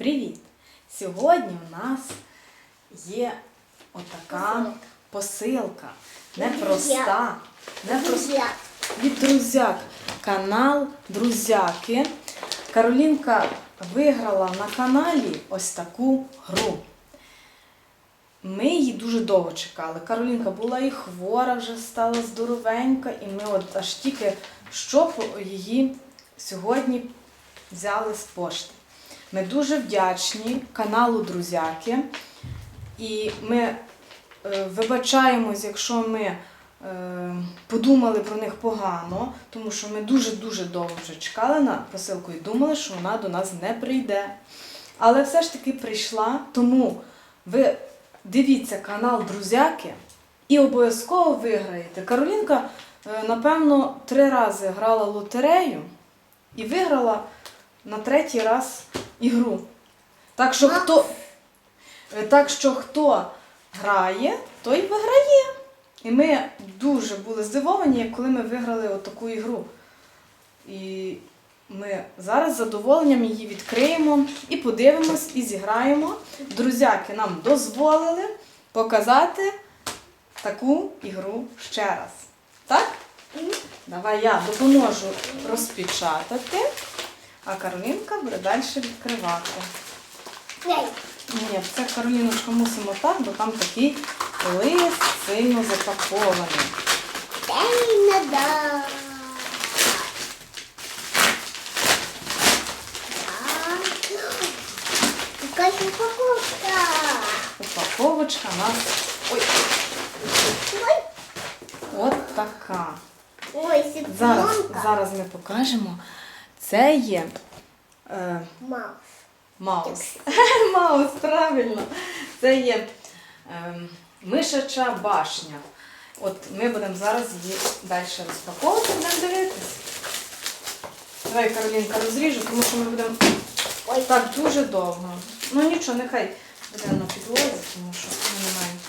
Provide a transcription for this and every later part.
Привіт! Сьогодні у нас є отака посилка. Непроста. Непроста. Від друзяк. Канал Друзяки. Каролінка виграла на каналі ось таку гру. Ми її дуже довго чекали. Каролінка була і хвора, вже стала здоровенька, і ми от аж тільки що її сьогодні взяли з пошти. Ми дуже вдячні каналу Друзяки. І ми е, вибачаємось, якщо ми е, подумали про них погано, тому що ми дуже-дуже довго вже чекали на посилку і думали, що вона до нас не прийде. Але все ж таки прийшла, тому ви дивіться канал Друзяки і обов'язково виграєте. Каролінка, е, напевно, три рази грала лотерею і виграла на третій раз ігру. Так що хто, е, так що хто грає, той виграє. І ми дуже були здивовані, коли ми виграли отаку ігру. І ми зараз з задоволенням її відкриємо і подивимось, і зіграємо. Друзяки нам дозволили показати таку ігру ще раз. Так? Давай я допоможу розпечатати, а Каролінка буде далі відкривати. Ні, це Кароліночка мусимо так, бо там такий лист сильно запакований. дай надо. Упаковка? Упаковочка у нас ой, Ой, от така. ой, Зараз, зараз ми покажемо. Це є е, Маус. маус. маус, правильно. Це є е, мишача башня. От ми будемо зараз її далі розпаковувати, будемо дивитись. Давай, Каролінка, розріжу, тому що ми будемо Ой, так дуже довго. Ну нічого, нехай буде на підлозі, тому що ми не маємо.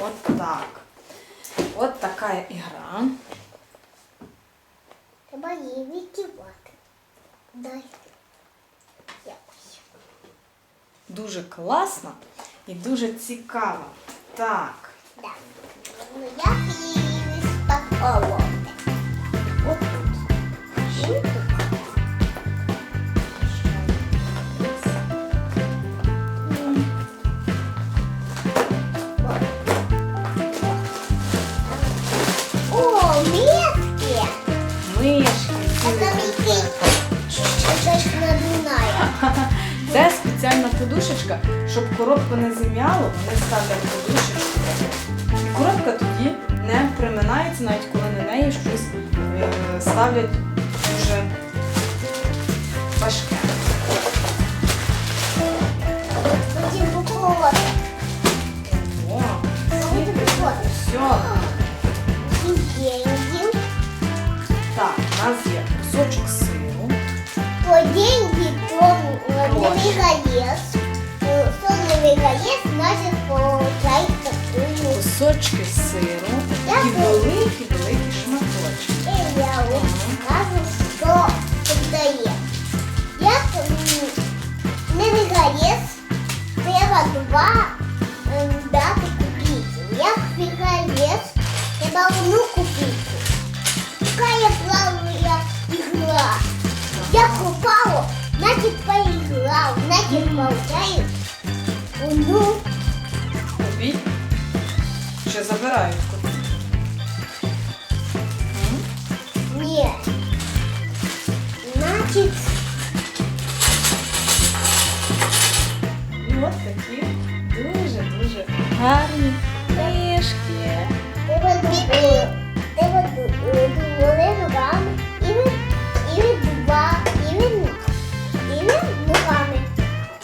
От так. От такая игра. треба її відкривати. Дай. Якось. Дуже класно і дуже цікаво. Так. Да. Ну, як її розпаковувати? От коробку не зім'яло, вони ставлять подушечку. І коробка тоді не приминається, навіть коли на неї щось е, ставлять дуже важке. Будем упаковывать. О, Будем упаковывать. все. И деньги. Так, у нас є кусочок сиру. То деньги, то э, Ложь. вегаес. Сонный вегаес значит. Кусочки сиру і великі-великі шматочки. И я скажу, что продает. Як не вегаес, треба два ем, дати купити. Як вегаес, треба одну купити. Какая правильная игра. Я купала, значит поиграл, значит получаю одну. Тобі ще забирають коти. М? Нет. Значит, І от такі дуже-дуже гарні книжки. треба двома руками і і ви і і руками.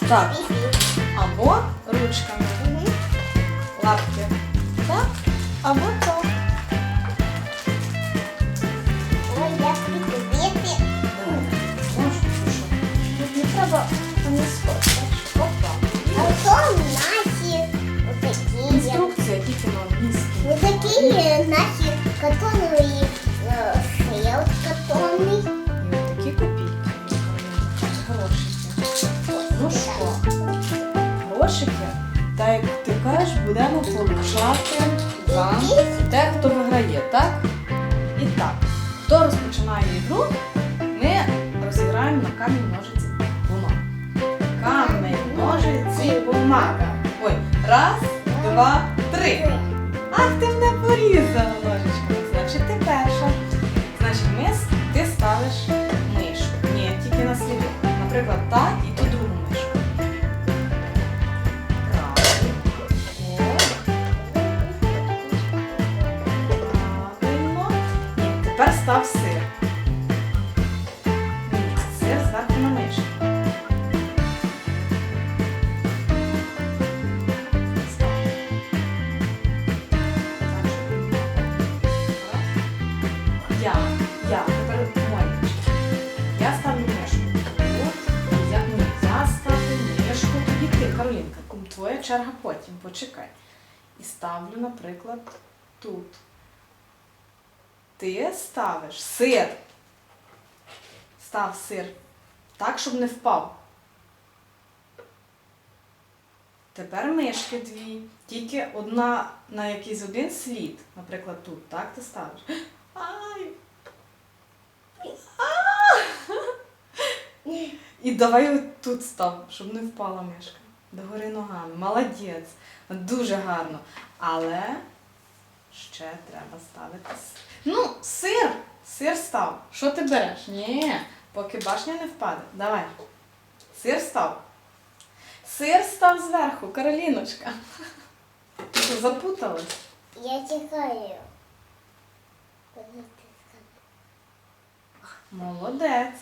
Так, ручками, лапки. Розіграємо на камінь ножиці бумага. Камінь, ножиці, бумага. Ой, раз, два, три. Ах, ти мене порізала ножичками. Значить, ти перша. Значить, ми, ти ставиш мишку. Ні, тільки на сліди. Наприклад, так і ту другу мишку. Правильно. Правильно. І тепер став сир. Ти, Каролінка. Твоя черга потім, почекай. І ставлю, наприклад, тут. Ти ставиш сир. Став сир так, щоб не впав. Тепер мишки дві. Тільки одна на якийсь один слід. Наприклад, тут, так ти ставиш. Ай! А! І давай тут став, щоб не впала мишка. Догори ногами. Молодець. Дуже гарно. Але ще треба ставити. Ну, сир! Сир став. Що ти береш? Ні, поки башня не впаде. Давай. Сир став. Сир став зверху, Кароліночка. Ти що, запуталась? Я чекаю. Молодець.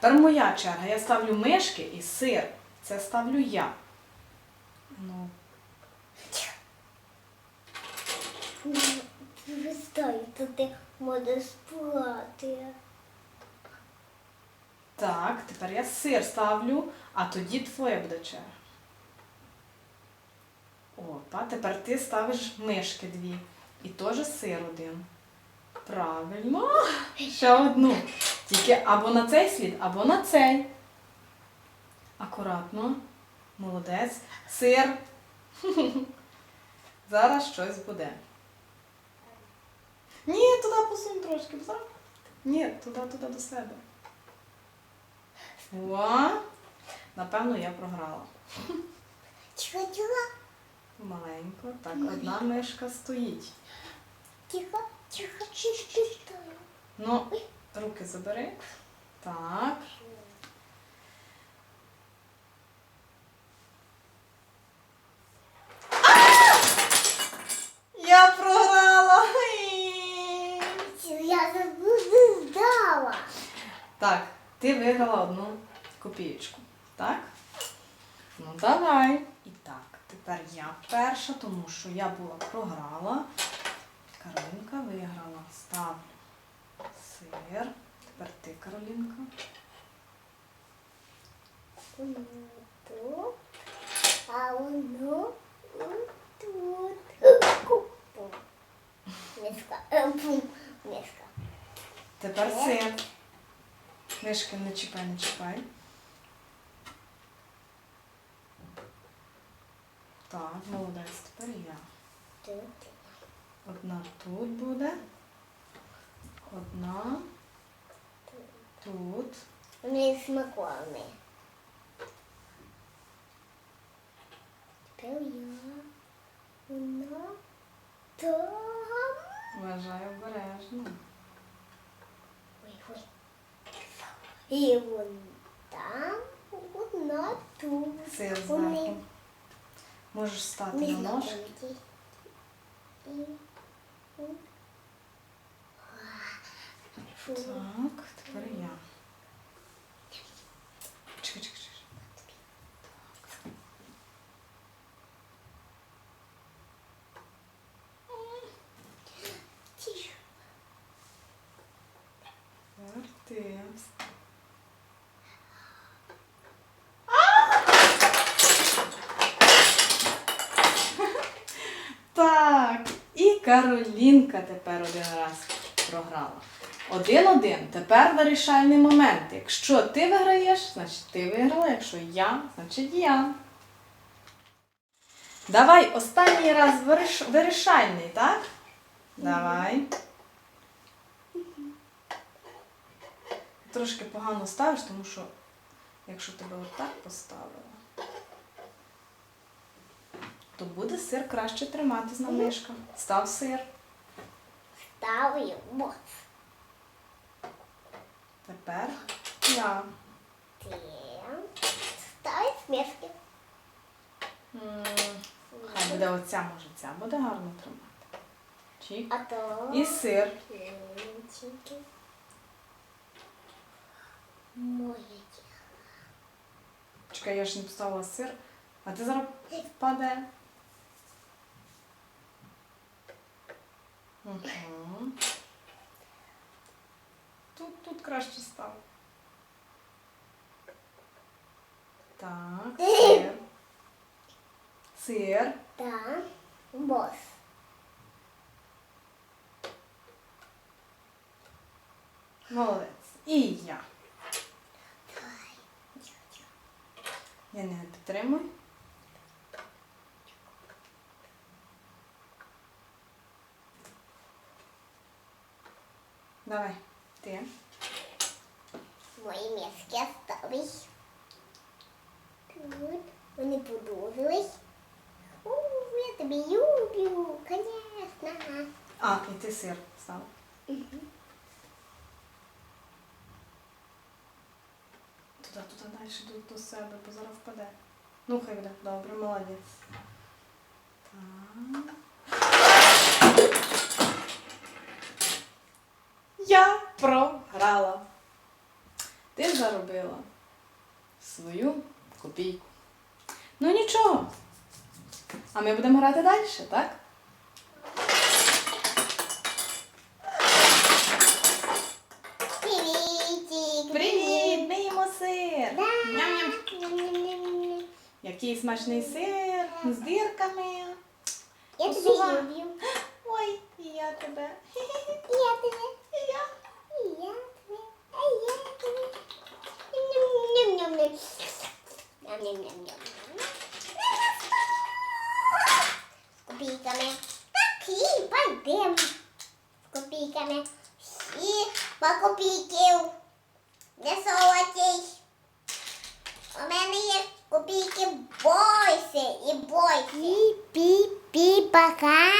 Тепер моя черга. Я ставлю мишки і сир. Це ставлю я. Ну, Перестань, то ти можеш спати. так, тепер я сир ставлю, а тоді твоя буде черга. Опа, тепер ти ставиш мишки дві. І теж сир один. Правильно. Ще одну. Тільки або на цей слід, або на цей. Акуратно. Молодець. Сир. Зараз щось буде. Ні, туди посунь трошки. Ні, туди, туди до себе. О, напевно, я програла. Тихо, тихо, Маленько. Так, одна мишка стоїть. тихо, тихо, чисто. Ну, руки забери. Так. Я програла. Я заблудила. Так, ти виграла одну копієчку. Так? Ну давай. І так, тепер я перша, тому що я була програла. Каролінка виграла. Ставлю сир. Тепер ти, Каролінка. А воно тут. Пум. Миска. Е, Тепер сир. Мишки не чіпай, не чіпай. Так, молодець, тепер я. Тут. Одна тут буде. Одна тут. Вони смакуємо. Тепер я. Вона там. Вважай обережно. Ой, ой. І вон там, вона тут. Вони зверху. Можеш стати на ножки. знакомі. І... і- Фу. Так, тепер я. Чекай, чекай, чекай. Тихо. Тепер ти. Так, і Каролінка тепер один раз програла. Один-один. Тепер вирішальний момент. Якщо ти виграєш, значить ти виграла. Якщо я, значить я. Давай останній раз виріш... вирішальний, так? Давай. Трошки погано ставиш, тому що якщо тебе отак поставила, то буде сир краще триматись на мишках. Став сир. Ставлю бос. Тепер я. Ставить смішки. М, Хай буде оця, може ця буде гарно тримати. Чік. А то... І сир. Лінчики. Моє Чекай, я ж не поставила сир, а ти зараз впаде. Угу. Тут, тут краще став. Так, сир. Сир. Так, бос. Молодець. І я. Я не підтримую. Давай, ти. Мої мізки остались. Тут вони подовжились. У, я тебе люблю, конечно. А, і ти сир став. Туди, туди далі, до, до себе, бо зараз впаде. Ну, хай буде. Добре, молодець. Так. Я програла. Ти заробила свою копійку. Ну нічого. А ми будемо грати далі, так? Привіт! Ми їмо сир! Ням-ням. Який смачний сир з дірками. Я Посува. люблю. Ой, і я тебе. І я тебе. І я. І я тебе. А я тебе. Ням-ням-ням-ням. Ням-ням-ням-ням. З копійками. Так, і пойдемо З копійками. І по копійків. Не солодкий. У мене є копійки бойся і бойся. Пі-пі-пі, пока.